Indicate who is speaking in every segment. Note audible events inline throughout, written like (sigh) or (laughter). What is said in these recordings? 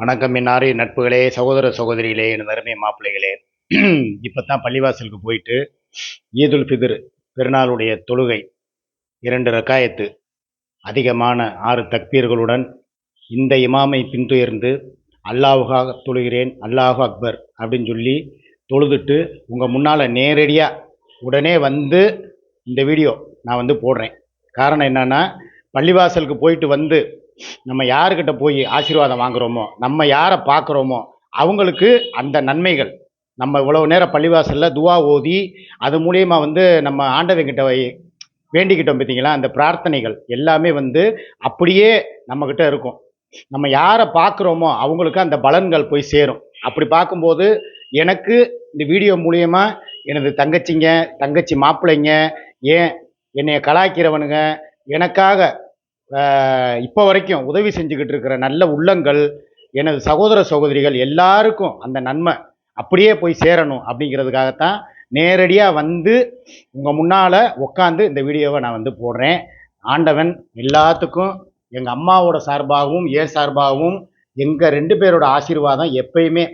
Speaker 1: வணக்கம் இன்னாரி நட்புகளே சகோதர சகோதரிகளே என் அருமை மாப்பிள்ளைகளே. (clears throat) இப்போ தான் பள்ளிவாசலுக்கு போயிட்டு ஈதுல் பிதிர் பெருநாளுடைய தொழுகை இரண்டு ரக்காயத்து அதிகமான ஆறு தக்பீர்களுடன் இந்த இமாமை பின்துயர்ந்து அல்லாஹுகாக தொழுகிறேன் அல்லாஹு அக்பர் அப்படின்னு சொல்லி தொழுதுட்டு உங்கள் முன்னால் நேரடியாக உடனே வந்து இந்த வீடியோ நான் வந்து போடுறேன். காரணம் என்னென்னா பள்ளிவாசலுக்கு போயிட்டு வந்து நம்ம யாருக்கிட்ட போய் ஆசீர்வாதம் வாங்குறோமோ நம்ம யாரை பார்க்குறோமோ அவங்களுக்கு அந்த நன்மைகள். நம்ம இவ்வளவு நேரம் பள்ளிவாசலில் துவா ஓதி அது மூலியமா வந்து நம்ம ஆண்டவங்கிட்ட வை- வேண்டிக்கிட்டோம் பார்த்தீங்களா அந்த பிரார்த்தனைகள் எல்லாமே வந்து அப்படியே நம்மக்கிட்ட இருக்கும். நம்ம யாரை பார்க்குறோமோ அவங்களுக்கு அந்த பலன்கள் போய் சேரும். அப்படி பார்க்கும்போது எனக்கு இந்த வீடியோ மூலியமா எனது தங்கச்சிங்க தங்கச்சி மாப்பிள்ளைங்க ஏன் என்னைய கலாய்க்கிறவனுங்க எனக்காக இப்போ வரைக்கும் உதவி செஞ்சுக்கிட்டு இருக்கிற நல்ல உள்ளங்கள் எனது சகோதர சகோதரிகள் எல்லாருக்கும் அந்த நன்மை அப்படியே போய் சேரணும் அப்படிங்கிறதுக்காகத்தான் நேரடியாக வந்து உங்கள் முன்னால் உட்காந்து இந்த வீடியோவை நான் வந்து போடுறேன். ஆண்டவன் எல்லாத்துக்கும் எங்கள் அம்மாவோட சார்பாகவும் ஏன் சார்பாகவும் எங்கள் ரெண்டு பேரோட ஆசீர்வாதம் எப்பயுமே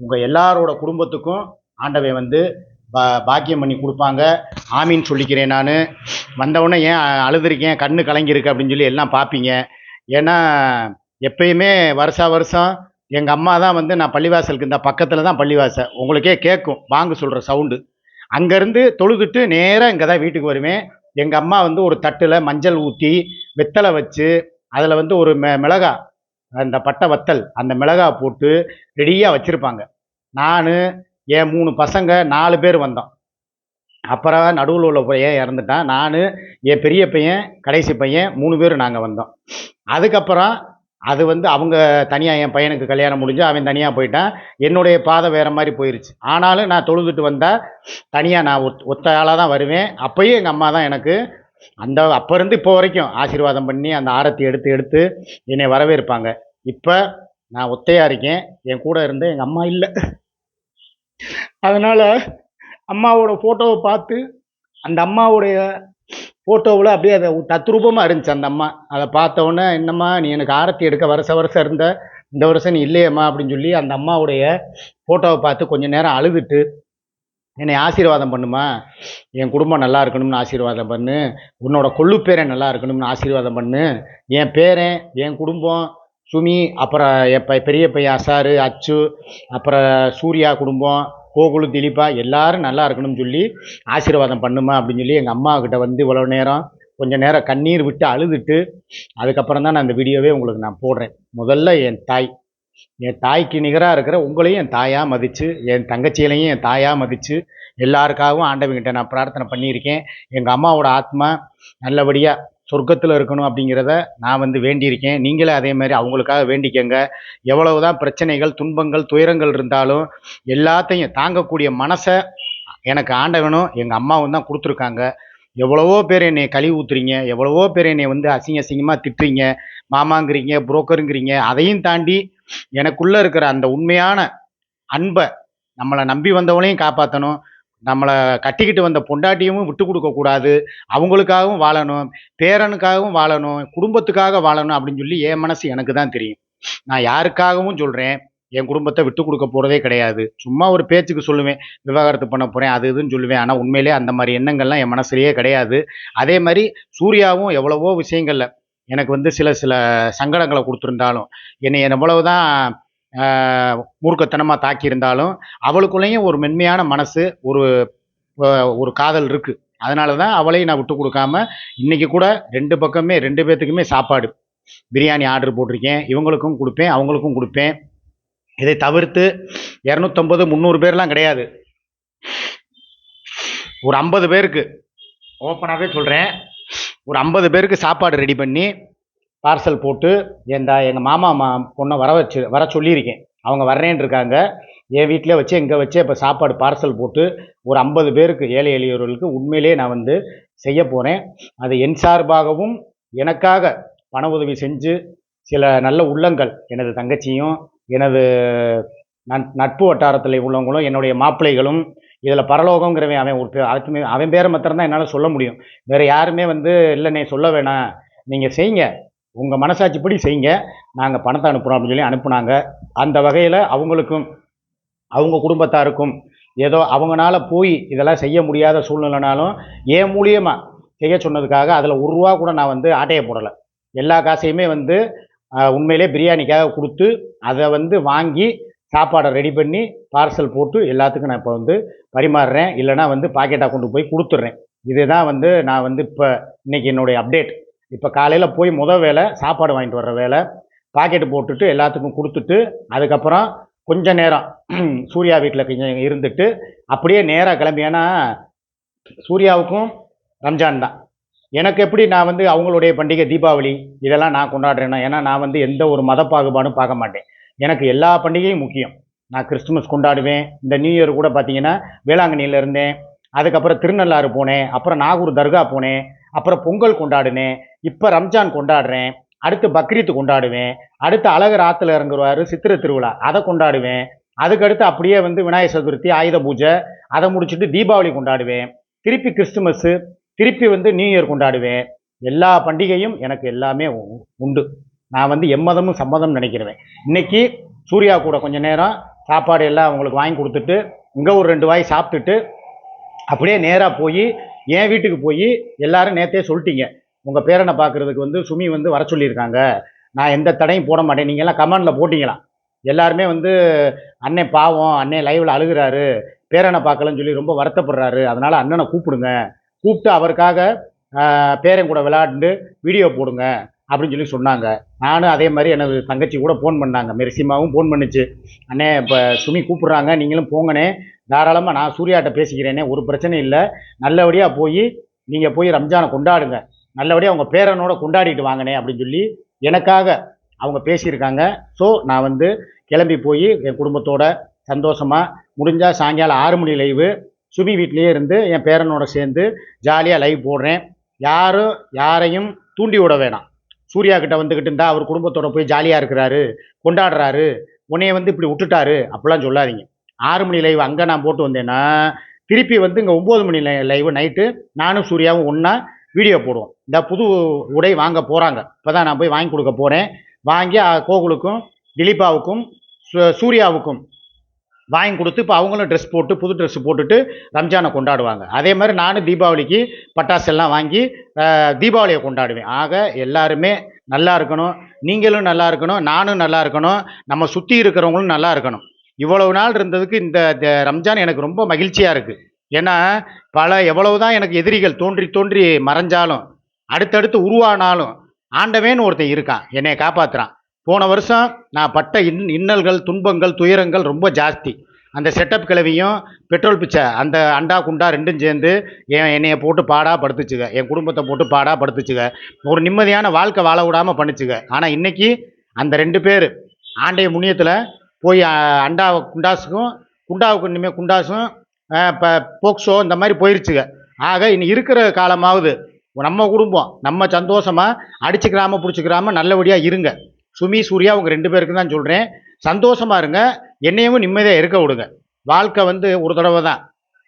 Speaker 1: உங்கள் எல்லாரோட குடும்பத்துக்கும் ஆண்டவன் வந்து பா பாக்கியம் பண்ணி கொடுப்பாங்க. ஆமீன் சொல்லிக்கிறேன் நான். வந்தவுடனே ஏன் அழுதுருக்கேன் கண்ணு கலங்கியிருக்கு அப்படின்னு சொல்லி எல்லாம் பார்ப்பீங்க ஏன்னா எப்பயுமே வருஷா வருஷம் எங்கள் அம்மா தான் வந்து நான் பள்ளிவாசலுக்கு இந்த பக்கத்தில் தான் பள்ளிவாசல் உங்களுக்கே கேட்கும் வாங்க சொல்கிற சவுண்டு அங்கேருந்து தொழுதுட்டு நேராக இங்கே தான் வீட்டுக்கு வருவேன். எங்கள் அம்மா வந்து ஒரு தட்டில் மஞ்சள் ஊற்றி வெத்தலை வச்சு அதில் வந்து ஒரு மெ மிளகா அந்த பட்டை வத்தல் அந்த மிளகா போட்டு ரெடியாக வச்சுருப்பாங்க. நான் என் மூணு பசங்க நாலு பேர் வந்தோம். அப்புறம் நடுவில் உள்ள பையன் இறந்துட்டான். நான் என் பெரிய பையன் கடைசி பையன் மூணு பேர் நாங்கள் வந்தோம். அதுக்கப்புறம் அது வந்து அவங்க தனியாக என் பையனுக்கு கல்யாணம் முடிஞ்சு அவன் தனியாக போயிட்டான். என்னுடைய பாதை வேறு மாதிரி போயிருச்சு. ஆனாலும் நான் தொழுதுட்டு வந்தால் தனியாக நான் ஒத் ஒத்த ஆளாக தான் வருவேன். அப்போயும் எங்கள் அம்மா தான் எனக்கு அந்த அப்போ இருந்து இப்போ வரைக்கும் ஆசீர்வாதம் பண்ணி அந்த ஆரத்தி எடுத்து எடுத்து என்னை வரவேற்பாங்க. இப்போ நான் ஒத்தையாக இருக்கேன். என் கூட இருந்து எங்கள் அம்மா இல்லை. அதனால் அம்மாவோட ஃபோட்டோவை பார்த்து அந்த அம்மாவுடைய ஃபோட்டோவில் அப்படியே அதை தத்ரூபமாக இருந்துச்சு அந்த அம்மா. அதை பார்த்த உடனே என்னம்மா நீ எனக்கு ஆரத்தி எடுக்க வருஷ வருஷம் இருந்த இந்த வருஷம் நீ இல்லையம்மா அப்படின்னு சொல்லி அந்த அம்மாவுடைய ஃபோட்டோவை பார்த்து கொஞ்சம் நேரம் அழுதுட்டு என்னை ஆசீர்வாதம் பண்ணுமா என் குடும்பம் நல்லா இருக்கணும்னு ஆசீர்வாதம் பண்ணு. உன்னோட கொள்ளு பேரன் நல்லா இருக்கணும்னு ஆசீர்வாதம் பண்ணு. என் பேரன் என் குடும்பம் சுமி அப்புறம் என் பை- பெரிய பையன் அசாரு அச்சு அப்புறம் சூர்யா குடும்பம் கோகுலு திலீபா எல்லாரும் நல்லா இருக்கணும்னு சொல்லி ஆசீர்வாதம் பண்ணுமா அப்படின்னு சொல்லி எங்கள் அம்மாக்கிட்ட வந்து இவ்வளோ நேரம் கொஞ்ச நேரம் கண்ணீர் விட்டு அழுதுட்டு அதுக்கப்புறம் தான் நான் இந்த வீடியோவே உங்களுக்கு நான் போடுறேன். முதல்ல என் தாய். என் தாய்க்கு நிகராக இருக்கிற உங்களையும் என் தாயாக மதித்து என் தங்கச்சியிலையும் என் தாயாக மதித்து எல்லாருக்காகவும் ஆண்டவங்கிட்ட நான் பிரார்த்தனை பண்ணியிருக்கேன். எங்கள் அம்மாவோட ஆத்மா நல்லபடியாக சொர்க்கத்தில் இருக்கணும் அப்படிங்கிறத நான் வந்து வேண்டியிருக்கேன். நீங்களே அதே மாதிரி அவங்களுக்காக வேண்டிக்கங்க. எவ்வளவுதான் பிரச்சனைகள் துன்பங்கள் துயரங்கள் இருந்தாலும் எல்லாத்தையும் தாங்கக்கூடிய மனசை எனக்கு ஆண்டவனும் எங்கள் அம்மாவும் தான் கொடுத்துருக்காங்க. எவ்வளவோ பேர் என்னை கழுவி ஊத்துறீங்க எவ்வளவோ பேர் என்னை வந்து அசிங்க அசிங்கமாக திட்டுறீங்க மாமாங்கிறீங்க புரோக்கருங்கிறீங்க அதையும் தாண்டி எனக்குள்ளே இருக்கிற அந்த உண்மையான அன்பை நம்மளை நம்பி வந்தவங்களையும் காப்பாற்றணும் நம்மளை கட்டிக்கிட்டு வந்த பொண்டாட்டியும் விட்டு கொடுக்கக்கூடாது அவங்களுக்காகவும் வாழணும் பேரனுக்காகவும் வாழணும் குடும்பத்துக்காக வாழணும் அப்படின்னு சொல்லி என் மனசு எனக்கு தான் தெரியும். நான் யாருக்காகவும் சொல்கிறேன் என் குடும்பத்தை விட்டு கொடுக்க போகிறதே கிடையாது. சும்மா ஒரு பேச்சுக்கு சொல்லுவேன் விவாகரத்து பண்ண போகிறேன் அது இதுன்னு சொல்லுவேன். ஆனால் உண்மையிலே அந்த மாதிரி எண்ணங்கள்லாம் என் மனசுலேயே கிடையாது. அதே மாதிரி சூர்யாவும் எவ்வளவோ விஷயங்களில் எனக்கு வந்து சில சில சங்கடங்களை கொடுத்துருந்தாலும் என்னை எவ்வளவு தான் மூர்க்கத்தனமாக தாக்கியிருந்தாலும் அவளுக்குள்ளேயும் ஒரு மென்மையான மனசு ஒரு ஒரு காதல் இருக்குது அதனால தான் அவளையும் நான் விட்டு கொடுக்காம இன்றைக்கி கூட ரெண்டு பக்கமே ரெண்டு பேர்த்துக்குமே சாப்பாடு. பிரியாணி ஆர்டர் போட்டிருக்கேன் இவங்களுக்கும் கொடுப்பேன் அவங்களுக்கும் கொடுப்பேன். இதை தவிர்த்து இரநூத்தம்பது முந்நூறு பேர்லாம் கிடையாது. ஒரு ஐம்பது பேருக்கு ஓப்பனாகவே சொல்கிறேன் ஒரு ஐம்பது பேருக்கு சாப்பாடு ரெடி பண்ணி பார்சல் போட்டு என் எங்கள் மாமா மா பொண்ணை வர வச்சு வர சொல்லியிருக்கேன். அவங்க வர்றேன்னு இருக்காங்க. என் வீட்டிலே வச்சு இங்கே வச்சு இப்போ சாப்பாடு பார்சல் போட்டு ஒரு ஐம்பது பேருக்கு ஏழை எளியவர்களுக்கு உண்மையிலே நான் வந்து செய்ய போகிறேன் அது என் சார்பாகவும் எனக்காக பண உதவி செஞ்சு சில நல்ல உள்ளங்கள் எனது தங்கச்சியும் எனது நட் நட்பு வட்டாரத்தில் உள்ளவங்களும் என்னுடைய மாப்பிள்ளைகளும் இதில் பரலோகங்கிறவன் அவன் ஒரு பே- அதுக்கு அவன் பேரை மாத்திரம் தான் என்னால் சொல்ல முடியும். வேறு யாருமே வந்து இல்லை நீ சொல்ல வேணாம். நீங்கள் செய்யுங்க. உங்கள் மனசாட்சிப்படி செய்யுங்க. நாங்கள் பணத்தை அனுப்புகிறோம் அப்படின்னு சொல்லி அனுப்புனாங்க. அந்த வகையில் அவங்களுக்கும் அவங்க குடும்பத்தாருக்கும் ஏதோ அவங்கனால போய் இதெல்லாம் செய்ய முடியாத சூழ்நிலைனாலும் என் மூலியமாக செய்ய சொன்னதுக்காக அதில் ஒரு ரூபா கூட நான் வந்து ஆட்டையை போடலை. எல்லா காசையுமே வந்து உண்மையிலே பிரியாணிக்காக கொடுத்து அதை வந்து வாங்கி சாப்பாடை ரெடி பண்ணி பார்சல் போட்டு எல்லாத்துக்கும் நான் இப்போ வந்து பரிமாறுறேன். இல்லைனா வந்து பாக்கெட்டாக கொண்டு போய் கொடுத்துட்றேன். இதுதான் வந்து நான் வந்து இப்போ இன்னைக்கு என்னுடைய அப்டேட் இப்போ காலையில் போய் முத வேலை சாப்பாடு வாங்கிட்டு வர்ற வேலை பாக்கெட்டு போட்டுட்டு எல்லாத்துக்கும் கொடுத்துட்டு அதுக்கப்புறம் கொஞ்ச நேரம் (clears throat) சூர்யா வீட்டில் கொஞ்சம் இருந்துட்டு அப்படியே நேராக கிளம்பி. ஏன்னா சூர்யாவுக்கும் ரம்ஜான் தான். எனக்கு எப்படி நான் வந்து அவங்களுடைய பண்டிகை தீபாவளி இதெல்லாம் நான் கொண்டாடுறேன்னா ஏன்னா நான் வந்து எந்த ஒரு மத பாகுபாடும் பார்க்க மாட்டேன். எனக்கு எல்லா பண்டிகையும் முக்கியம். நான் கிறிஸ்துமஸ் கொண்டாடுவேன். இந்த நியூ இயர் கூட பார்த்தீங்கன்னா வேளாங்கண்ணியில் இருந்தேன். அதுக்கப்புறம் திருநள்ளாறு போனேன். அப்புறம் நாகூர் தர்கா போனேன். அப்புறம் பொங்கல் கொண்டாடினேன். இப்போ ரம்ஜான் கொண்டாடுறேன். அடுத்து பக்ரீத் கொண்டாடுவேன். அடுத்து அழகர் ஆற்றுல இறங்குவார் சித்திரை திருவிழா அதை கொண்டாடுவேன். அதுக்கடுத்து அப்படியே வந்து விநாயகர் சதுர்த்தி ஆயுத பூஜை அதை முடிச்சுட்டு தீபாவளி கொண்டாடுவேன். திருப்பி கிறிஸ்துமஸ்ஸு திருப்பி வந்து நியூ இயர் கொண்டாடுவேன். எல்லா பண்டிகையும் எனக்கு எல்லாமே உண்டு. நான் வந்து எம்மதமும் சம்மதம் நினைக்கிறேன் இன்னைக்கு சூர்யா கூட கொஞ்சம் நேரம் சாப்பாடு எல்லாம் அவங்களுக்கு வாங்கி கொடுத்துட்டு இங்கே ஒரு ரெண்டு வாய் சாப்பிட்டுட்டு அப்படியே நேராக போய் என் வீட்டுக்கு போய் எல்லாரும் நேற்றே சொல்லிட்டீங்க. உங்கள் பேரனை பார்க்குறதுக்கு வந்து சுமி வந்து வர சொல்லியிருக்காங்க. நான் எந்த தடையும் போட மாட்டேன். நீங்கள்லாம் எல்லாம் கமெண்டில் போட்டிங்களாம் எல்லாருமே வந்து அண்ணன் பாவம் அண்ணன் லைவில் அழுகுறாரு. பேரனை பார்க்கலன்னு சொல்லி ரொம்ப வருத்தப்படுறாரு. அதனால் அண்ணனை கூப்பிடுங்க. கூப்பிட்டு அவருக்காக பேரன் கூட விளையாண்டு வீடியோ போடுங்க அப்படின்னு சொல்லி சொன்னாங்க. நானும் அதே மாதிரி எனது தங்கச்சி கூட ஃபோன் பண்ணாங்க. மெரிசிமாவும் ஃபோன் பண்ணுச்சு. அண்ணே இப்போ சுமி கூப்பிட்றாங்க. நீங்களும் போங்கண்ணே. தாராளமாக நான் சூர்யாட்ட பேசிக்கிறேனே ஒரு பிரச்சனை இல்லை. நல்லபடியாக போய் நீங்கள் போய் ரம்ஜானை கொண்டாடுங்க. நல்லபடியாக அவங்க பேரனோட கொண்டாடிட்டு வாங்கினே அப்படின்னு சொல்லி எனக்காக அவங்க பேசியிருக்காங்க. ஸோ நான் வந்து கிளம்பி போய் என் குடும்பத்தோட சந்தோஷமாக முடிஞ்சால் சாயங்காலம் ஆறு மணி லைவு சுபி வீட்லேயே இருந்து என் பேரனோட சேர்ந்து ஜாலியாக லைவ் போடுறேன். யாரும் யாரையும் தூண்டி விட வேணாம். சூர்யா கிட்ட வந்துக்கிட்டு இருந்தால் அவர் குடும்பத்தோட போய் ஜாலியாக இருக்கிறாரு கொண்டாடுறாரு உன்னைய வந்து இப்படி விட்டுட்டாரு அப்படிலாம் சொல்லாதீங்க. ஆறு மணி லைவ் அங்கே நான் போட்டு வந்தேன்னா திருப்பி வந்து இங்கே ஒம்பது மணி லைவ் நைட்டு நானும் சூர்யாவும் ஒன்றா வீடியோ போடுவோம். இந்த புது உடை வாங்க போகிறாங்க இப்போ தான் நான் போய் வாங்கி கொடுக்க போகிறேன் வாங்கி கோகுலுக்கும் திலீபாவுக்கும் சு- சூர்யாவுக்கும் வாங்கி கொடுத்து இப்போ அவங்களும் ட்ரெஸ் போட்டு புது ட்ரெஸ் போட்டுட்டு ரம்ஜானை கொண்டாடுவாங்க. அதே மாதிரி நானும் தீபாவளிக்கு பட்டாசு எல்லாம் வாங்கி தீபாவளியை கொண்டாடுவேன். ஆக எல்லாருமே நல்லா இருக்கணும். நீங்களும் நல்லா இருக்கணும். நானும் நல்லா இருக்கணும். நம்ம சுற்றி இருக்கிறவங்களும் நல்லா இருக்கணும். இவ்வளவு நாள் இருந்ததுக்கு இந்த ரம்ஜான் எனக்கு ரொம்ப மகிழ்ச்சியாக இருக்குது ஏன்னா பல எவ்வளவு தான் எனக்கு எதிரிகள் தோன்றி தோன்றி மறைஞ்சாலும் அடுத்தடுத்து உருவானாலும் ஆண்டவேன்னு ஒருத்தன் இருக்கான் என்னை காப்பாற்றுறான் போன வருஷம் நான் பட்ட இன் இன்னல்கள் துன்பங்கள் துயரங்கள் ரொம்ப ஜாஸ்தி. அந்த செட்டப் கிளவியும் பெட்ரோல் பிச்சை அந்த அண்டா குண்டா ரெண்டும் சேர்ந்து என் என்னையை போட்டு பாடா படுத்துச்சுங்க என் குடும்பத்தை போட்டு பாடா படுத்துச்சுங்க ஒரு நிம்மதியான வாழ்க்கை வாழ விடாமல் பண்ணுச்சுங்க ஆனால் இன்னைக்கு அந்த ரெண்டு பேர் ஆண்டைய முனியத்தில் போய் அண்டா குண்டாஸுக்கும் குண்டாவுக்கு இனிமேல் குண்டாஸும் இப்போ போக்சோ இந்த மாதிரி போயிருச்சுங்க ஆக இனி இருக்கிற காலமாவது நம்ம குடும்பம் நம்ம சந்தோஷமாக அடிச்சுக்கிறாம பிடிச்சிக்கிறாம நல்லபடியாக இருங்க. சுமி சூர்யா உங்கள் ரெண்டு பேருக்கு தான் சொல்கிறேன் சந்தோஷமாக இருங்க என்னையும் நிம்மதியாக இருக்க விடுங்க. வாழ்க்கை வந்து ஒரு தடவை தான்.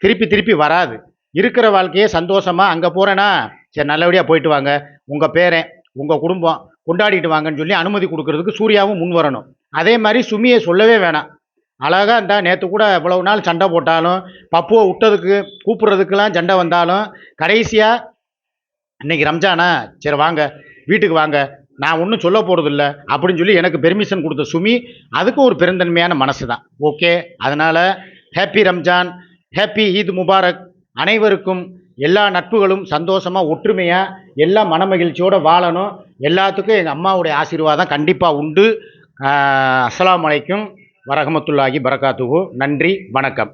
Speaker 1: திருப்பி திருப்பி வராது. இருக்கிற வாழ்க்கையே சந்தோஷமாக அங்கே போகிறேன்னா சரி நல்லபடியாக போயிட்டு வாங்க. உங்கள் பேரன் உங்கள் குடும்பம் கொண்டாடிட்டு வாங்கன்னு சொல்லி அனுமதி கொடுக்கறதுக்கு சூர்யாவும் முன் வரணும் அதே மாதிரி சுமியை சொல்லவே வேணாம். அழகாக இருந்தா நேற்று கூட இவ்வளவு நாள் சண்டை போட்டாலும் பப்புவை விட்டதுக்கு கூப்பிட்றதுக்கெல்லாம் சண்டை வந்தாலும் கடைசியாக இன்னைக்கு ரம்ஜானா? சரி வாங்க வீட்டுக்கு வாங்க. நான் ஒன்றும் சொல்ல போகிறதில்ல அப்படின்னு சொல்லி எனக்கு பெர்மிஷன் கொடுத்த சுமி அதுக்கும் ஒரு பெருந்தன்மையான மனசு தான் ஓகே? அதனால் happy Ramzan happy Eid Mubarak அனைவருக்கும் எல்லா நட்புகளும் சந்தோஷமாக ஒற்றுமையாக எல்லா மனமகிழ்ச்சியோடு வாழணும். எல்லாத்துக்கும் எங்கள் அம்மாவுடைய ஆசீர்வாதம் கண்டிப்பாக உண்டு. அஸ்லாம் அலைக்கும் வரகமத்துல்லாஹி பரகாத்துகு நன்றி வணக்கம்.